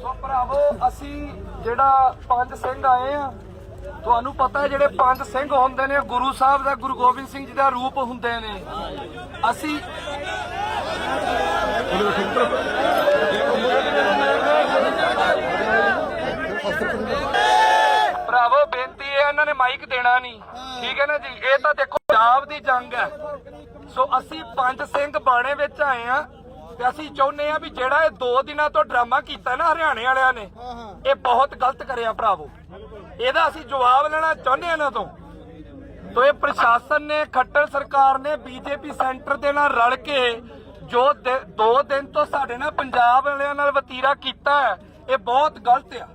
ਸੋ ਭਰਾਵੋ, ਅਸੀਂ ਜਿਹੜਾ ਪੰਜ ਸਿੰਘ ਆਏ ਆ, ਤੁਹਾਨੂੰ ਪਤਾ ਹੈ ਜਿਹੜੇ ਪੰਜ ਸਿੰਘ ਹੁੰਦੇ ਨੇ, ਗੁਰੂ ਸਾਹਿਬ ਦਾ, ਗੁਰੂ ਗੋਬਿੰਦ ਸਿੰਘ ਜੀ ਦਾ ਰੂਪ ਹੁੰਦੇ ਨੇ। ਅਸੀਂ ਭਰਾਵੋ, ਬੇਨਤੀ ਹੈ ਇਹਨਾਂ ਨੇ ਮਾਈਕ ਦੇਣਾ ਨਹੀਂ। ਠੀਕ ਹੈ ਨਾ ਜੀ? ਇਹ ਤਾਂ ਦੇਖੋ, ਪੰਜਾਬ ਦੀ ਜੰਗ ਹੈ। ਸੋ ਅਸੀਂ ਪੰਜ ਸਿੰਘ ਬਾਣੇ ਵਿੱਚ ਆਏ ਆ। ਤੇ ਅਸੀਂ ਚਾਹੁੰਦੇ ਆ ਵੀ ਜਿਹੜਾ ਇਹ ਦੋ ਦਿਨਾਂ ਤੋਂ ਡਰਾਮਾ ਕੀਤਾ ਨਾ ਹਰਿਆਣੇ ਵਾਲਿਆਂ ਨੇ ਇਹ ਬਹੁਤ ਗਲਤ ਕਰਿਆ ਭਰਾਵੋ। ਇਹਦਾ ਅਸੀਂ ਜਵਾਬ ਲੈਣਾ ਚਾਹੁੰਦੇ ਆ ਇਹਨਾਂ ਤੋਂ। ਤੋ ਇਹ ਪ੍ਰਸ਼ਾਸਨ ਨੇ ਖੱਟਰ ਸਰਕਾਰ ਨੇ ਬੀਜੇਪੀ ਸੈਂਟਰ ਦੇ ਨਾਲ ਰਲ ਕੇ ਜੋ ਦਿ- ਦੋ ਦਿਨ ਤੋਂ ਸਾਡੇ ਨਾਲ ਪੰਜਾਬ ਵਾਲਿਆਂ ਨਾਲ ਵਤੀਰਾ ਕੀਤਾ ਹੈ ਇਹ ਬਹੁਤ ਗਲਤ ਆ।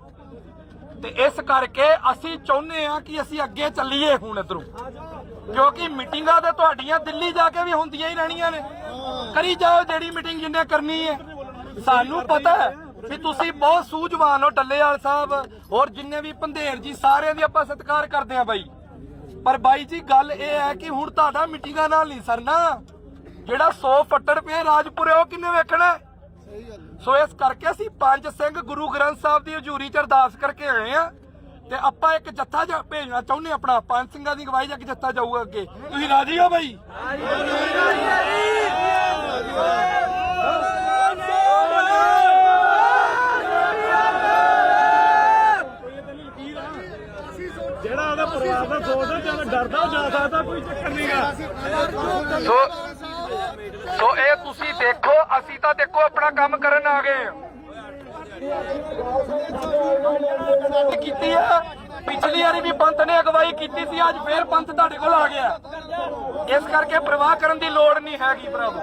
ਤੇ ਇਸ ਕਰਕੇ ਅਸੀਂ ਚਾਹੁੰਦੇ ਆ ਕਿ ਅਸੀਂ ਅੱਗੇ ਚੱਲੀਏ ਹੁਣ ਇਧਰੋਂ। ਕਿਉਂਕਿ ਮੀਟਿੰਗਾਂ ਤੇ ਤੁਹਾਡੀਆਂ ਦਿੱਲੀ ਜਾ ਕੇ ਵੀ ਹੁੰਦੀਆਂ ਹੀ ਰਹਿਣੀਆਂ ਨੇ। ਕਰੀ ਜਾਓ, ਜਿਹੜੀ ਮੀਟਿੰਗ ਜਿੰਨੇ ਕਰਨੀ ਹੈ। ਸਾਨੂੰ ਪਤਾ ਹੈ ਵੀ ਤੁਸੀਂ ਬਹੁਤ ਸੂਝਵਾਨ ਹੋ, ਡੱਲੇਵਾਲ ਸਾਹਿਬ। ਹੋਰ ਜਿੰਨੇ ਵੀ ਪੰਧੇਰ ਜੀ, ਸਾਰਿਆਂ ਦੀ ਆਪਾਂ ਸਤਿਕਾਰ ਕਰਦੇ ਆ ਬਾਈ। ਪਰ ਬਾਈ ਜੀ, ਗੱਲ ਇਹ ਹੈ ਕਿ ਹੁਣ ਤੁਹਾਡਾ ਮੀਟਿੰਗਾਂ ਨਾਲ ਨਹੀਂ ਸਰਨਾ। ਜਿਹੜਾ 100 ਫੱਟੜ ਪਿਆ ਰਾਜਪੁਰੇ, ਉਹ ਕਿੰਨੇ ਵੇਖਣਾ? ਸੋ ਇਸ ਕਰਕੇ ਅਸੀਂ ਪੰਜ ਸਿੰਘ ਗੁਰੂ ਗ੍ਰੰਥ ਸਾਹਿਬ ਦੀ ਹਜ਼ੂਰੀ ਚ ਅਰਦਾਸ ਕਰਕੇ ਆਏ ਆ ਤੇ ਆਪਾਂ ਇੱਕ ਜੱਥਾ ਜਾ ਭੇਜਣਾ ਚਾਹੁੰਦੇ ਹਾਂ ਆਪਣਾ। ਪੰਜ ਸਿੰਘਾਂ ਦੀ ਅਗਵਾਈ 'ਚ ਇੱਕ ਜੱਥਾ ਜਾਊਗਾ ਅੱਗੇ। ਤੁਸੀਂ ਰਾਜੀ ਹੋ ਬਾਈ? ਜਿਹੜਾ ਪਰਿਵਾਰ ਦਾ ਸੋਚਦਾ ਜਾਂ ਡਰਦਾ ਉਹ ਜਾ ਸਕਦਾ ਕੋਈ ਚੱਕਰ ਨਹੀਂਗਾ ਸੋ ਸੋ ਇਹ ਤੁਸੀਂ ਦੇਖੋ ਅਸੀਂ ਤਾਂ ਦੇਖੋ ਆਪਣਾ ਕੰਮ ਕਰਨ ਆ ਗਏ ਹਾਂ। ਕੀਤੀ ਆ। ਪਿਛਲੀ ਵਾਰੀ ਵੀ ਪੰਥ ਨੇ ਅਗਵਾਈ ਕੀਤੀ ਸੀ ਅੱਜ ਫੇਰ ਪੰਥ ਤੁਹਾਡੇ ਕੋਲ ਆ ਗਿਆ। ਇਸ ਕਰਕੇ ਪ੍ਰਵਾਹ ਕਰਨ ਦੀ ਲੋੜ ਨਹੀਂ ਹੈਗੀ ਭਰਾਵੋ।